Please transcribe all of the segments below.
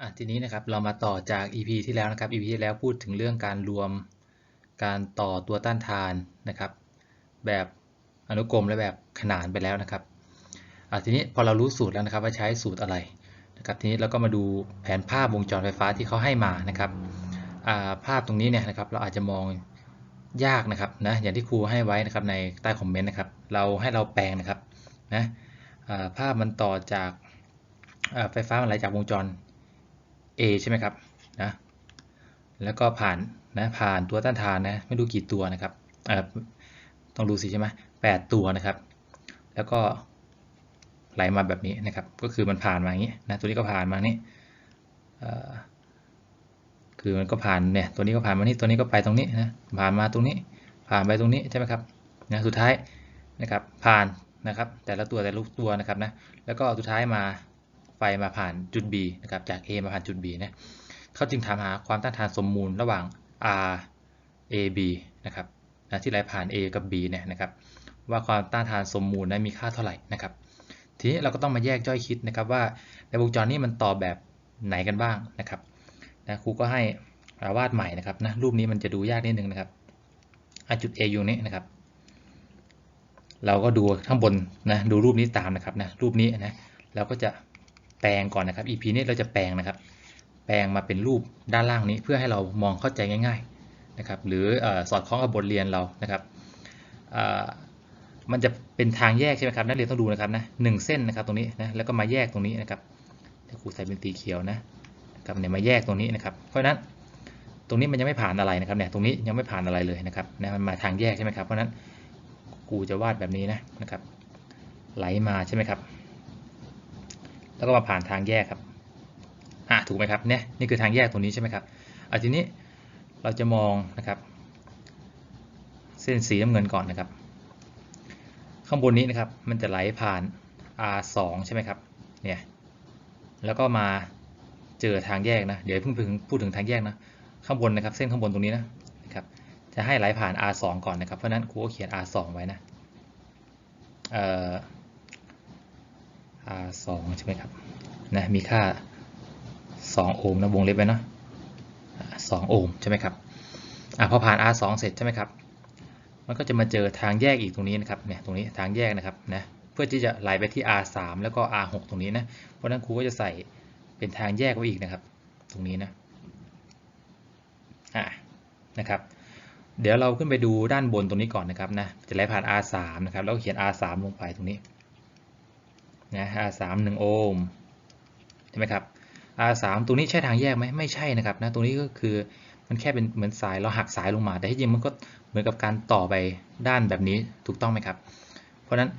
อะทีนี้นะครับเรามาต่อจาก EP ที่แล้วนะครับ EP ที่แล้วพูดถึงเรื่องการรวมการต่อตัวต้านทานนะครับ แบบอนุกรมและแบบขนานไปแล้วนะครับอะทีนี้พอเรารู้สูตรแล้วนะครับว่าใช้สูตรอะไรนะครับทีนี้เราก็มาดูแผนภาพวงจรไฟฟ้าที่เขาให้มานะครับอ่าภาพตรงนี้เนี่ยนะครับเราอาจจะมองยากนะครับนะอย่างที่ครูให้ไว้นะครับในใต้คอมเมนต์นะครับเราให้เราแปลงนะครับนะอ่าภาพมันต่อจากอ่าไฟฟ้ามันไหลจากวงจร A ใช่ไหมครับนะแล้วก็ผ่านนะผ่านตัวต้านทานนะไม่รู้กี่ตัวนะครับต้องดูสิใช่ไหมแปดตัวนะครับ แล้วก็ไหลมาแบบนี้นะครับ ก็คือมันผ่านมาอย่างนี้นะตัวนี้ก็ผ่านมานี่คือมันก็ผ่านเนี่ยตัวนี้ก็ผ่านมานี่ตัวนี้ก็ไปตรงนี้นะผ่านมาตรงนี้ผ่านไปตรงนี้ใช่ไหมครับนะสุดท้ายนะครับผ่านนะครับ แต่ละตัวแต่ละตัวนะครับนะแล้วก็สุดท้ายมา ไฟมาผ่านจุด B นะครับจาก A มาผ่านจุด B นะเขาจึงถามหาความต้านทานสมมูลระหว่าง R A B นะครับนะที่ไหลผ่าน A กับ B เนี่ยนะครับ ว่าความต้านทานสมมูลนั้นมีค่าเท่าไหร่นะครับ ทีนี้เราก็ต้องมาแยกย่อยคิดนะครับว่าในวงจรนี้มันต่อแบบไหนกันบ้างนะครับนะครูก็ให้วาดใหม่นะครับนะรูปนี้มันจะดูยากนิดนึงนะครับจุด A อยู่นี้นะครับ เราก็ดูข้างบนนะดูรูปนี้ตามนะครับนะรูปนี้นะเราก็จะ แปลงก่อนนะครับ EP นี้เราจะแปลงนะครับ แปลงมาเป็นรูปด้านล่างนี้เพื่อให้เรามองเข้าใจง่าย ๆนะครับ หรือสอดคล้องกับบทเรียนเรานะครับมันจะเป็นทางแยกใช่ไหมครับนักเรียนต้องดูนะครับนะหนึ่งเส้นนะครับตรงนี้นะแล้วก็มาแยกตรงนี้นะครับครูใส่เป็นสีเขียวนะครับเนี่ยมาแยกตรงนี้นะครับ เพราะฉะนั้นตรงนี้มันยังไม่ผ่านอะไรนะครับเนี่ยตรงนี้ยังไม่ผ่านอะไรเลยนะครับนะมันมาทางแยกใช่ไหมครับเพราะฉะนั้นครูจะวาดแบบนี้นะนะครับ ไหลมาใช่ไหมครับ แล้วก็มาผ่านทางแยกครับอะถูกไหมครับเนี่ยนี่คือทางแยกตรงนี้ใช่ไหมครับอะทีนี้เราจะมองนะครับ เส้นสีน้ำเงินก่อนนะครับ ข้างบนนี้นะครับมันจะไหลผ่าน R2 ใช่ไหมครับเนี่ยแล้วก็มาเจอทางแยกนะเดี๋ยวเพิ่งพูดถึงทางแยกนะข้างบนนะครับ เส้นข้างบนตรงนี้นะนะครับจะให้ไหลผ่าน R2 ก่อนนะครับเพราะนั้นครูก็เขียน R2 ไว้นะเอ่อ R 2 ใช่ไหมครับนะมีค่า 2 โอห์มนะวงเล็บไว้เนาะ2โอห์มใช่ไหมครับอะพอผ่าน R 2 เสร็จใช่ไหมครับ มันก็จะมาเจอทางแยกอีกตรงนี้นะครับเนี่ยตรงนี้ทางแยกนะครับนะเพื่อที่จะไหลไปที่ R 3 แล้วก็ R 6 ตรงนี้นะเพราะนั้นครูก็จะใส่เป็นทางแยกไว้อีกนะครับ ตรงนี้นะอะนะครับ เดี๋ยวเราขึ้นไปดูด้านบนตรงนี้ก่อนนะครับนะจะไหลผ่าน R 3 นะครับแล้วก็เขียน R 3 ลงไปตรงนี้ นะ R 3 1โอห์มใช่ไหมครับ R 3ตรงนี้ใช่ทางแยกไหมไม่ใช่นะครับนะตรงนี้ก็คือมันแค่เป็นเหมือนสายเราหักสายลงมา แต่ที่จริงมันก็เหมือนกับการต่อไปด้านแบบนี้ถูกต้องไหมครับ เพราะฉะนั้น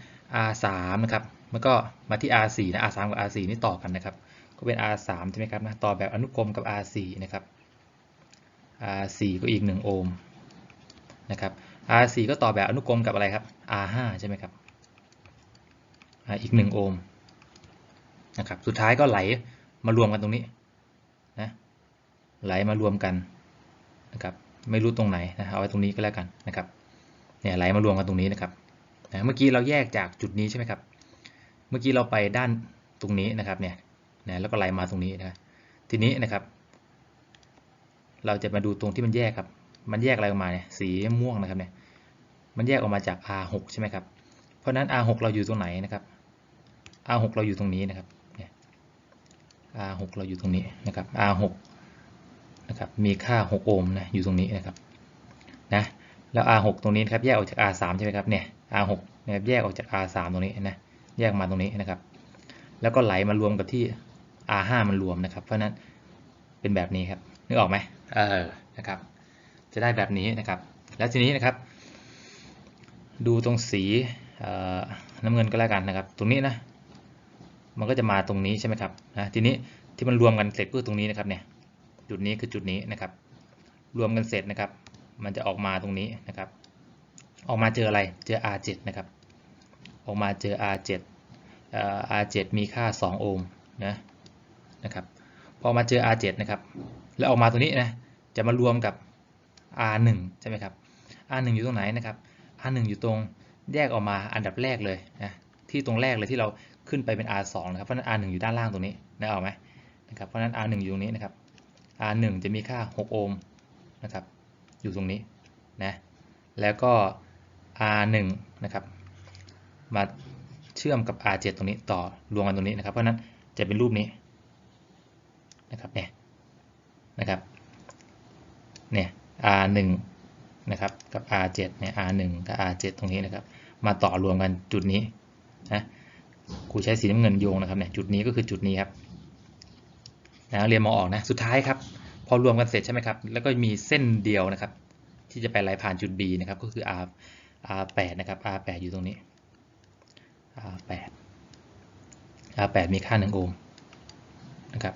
R 3นะครับมันก็มาที่ R 4นะ R 3กับ R 4นี่ต่อกันนะครับ ก็เป็น R 3ใช่ไหมครับนะต่อแบบอนุกรมกับ R 4นะครับ R 4ก็อีก 1 โอห์มนะครับ R 4ก็ต่อแบบอนุกรมกับอะไรครับ R 5ใช่ไหมครับ อีก 1 โอห์มนะครับสุดท้ายก็ไหลมารวมกันตรงนี้นะไหลมารวมกันนะครับไม่รู้ตรงไหนนะเอาไว้ตรงนี้ก็แล้วกันนะครับเนี่ยไหลมารวมกันตรงนี้นะครับนะเมื่อกี้เราแยกจากจุดนี้ใช่ไหมครับ เมื่อกี้เราไปด้านตรงนี้นะครับเนี่ยนะแล้วก็ไหลมาตรงนี้นะทีนี้นะครับ เราจะมาดูตรงที่มันแยกครับ มันแยกอะไรออกมาเนี่ยสีม่วงนะครับเนี่ยมันแยกออกมาจาก R6 ใช่ไหมครับเพราะนั้น R6 เราอยู่ตรงไหนนะครับ R6 เราอยู่ตรงนี้นะครับเนี่ย R6 เราอยู่ตรงนี้นะครับ R6 นะครับมีค่า 6 โอห์มนะอยู่ตรงนี้นะครับนะแล้ว R6 ตรงนี้นะครับแยกออกจาก R3 ใช่ไหมครับเนี่ย R6 นะครับแยกออกจาก R3 ตรงนี้นะแยกมาตรงนี้นะครับ แล้วก็ไหลมารวมกับที่ R5 มันรวมนะครับ เพราะนั้นเป็นแบบนี้ครับนึกออกไหมเออนะครับ จะได้แบบนี้นะครับ แล้วทีนี้นะครับ ดูตรงสีน้ำเงินก็แล้วกันนะครับ ตรงนี้นะ มันก็จะมาตรงนี้ใช่ไหมครับนะทีนี้ที่มันรวมกันเสร็จก็ตรงนี้นะครับเนี่ยจุดนี้คือจุดนี้นะครับ รวมกันเสร็จนะครับ มันจะออกมาตรงนี้นะครับ ออกมาเจออะไรเจอ R7 นะครับ ออกมาเจอ R7 R7 มีค่า 2 โอห์มนะนะครับพอมาเจอ R7 นะครับ แล้วออกมาตัวนี้นะจะมารวมกับ R1 ใช่ไหมครับ R1 อยู่ตรงไหนนะครับ R1 อยู่ตรงแยกออกมาอันดับแรกเลยนะ ที่ตรงแรกเลยที่เราขึ้นไปเป็น R2 นะครับ เพราะนั้น R1 อยู่ด้านล่างตรงนี้นะเอาไหมนะครับ เพราะนั้น R1 อยู่ตรงนี้นะครับ R1 จะมีค่า 6 โอห์มนะครับ อยู่ตรงนี้นะ แล้วก็ R1 นะครับ มาเชื่อมกับ R7 ตรงนี้ต่อรวมกันตรงนี้นะครับ เพราะฉะนั้นจะเป็นรูปนี้นะครับเนี่ยนะครับเนี่ย R1 นะครับกับ R7 เนี่ย R1 กับ R7 ตรงนี้นะครับ มาต่อรวมกันจุดนี้ นะครูใช้สีน้ำเงินโยงนะครับเนี่ยจุดนี้ก็คือจุดนี้ครับนะเรียนมองออกนะสุดท้ายครับพอรวมกันเสร็จใช่ไหมครับแล้วก็มีเส้นเดียวนะครับ ที่จะไปไหลผ่านจุด B นะครับก็คือ R R8 นะครับ R8 อยู่ตรงนี้ R8 R8 มีค่า 1 โอห์มนะครับ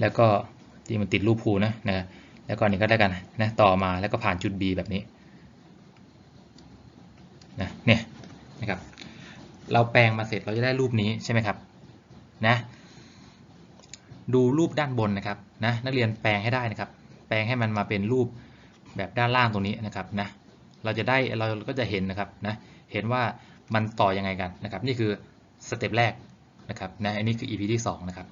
แล้วก็ที่มันติดรูปภูนะนะแล้วก็นี่ก็ได้กันนะต่อมาแล้วก็ผ่านจุด B แบบนี้นะเนี่ย เราแปลงมาเสร็จเราจะได้รูปนี้ใช่ไหมครับนะดูรูปด้านบนนะครับนะนักเรียนแปลงให้ได้นะครับ แปลงให้มันมาเป็นรูปแบบด้านล่างตรงนี้นะครับนะเราจะได้เราก็จะเห็นนะครับนะเห็นว่ามันต่อยังไงกันนะครับ นี่คือสเต็ปแรกนะครับนะอันนี้คือ EP ที่2นะครับ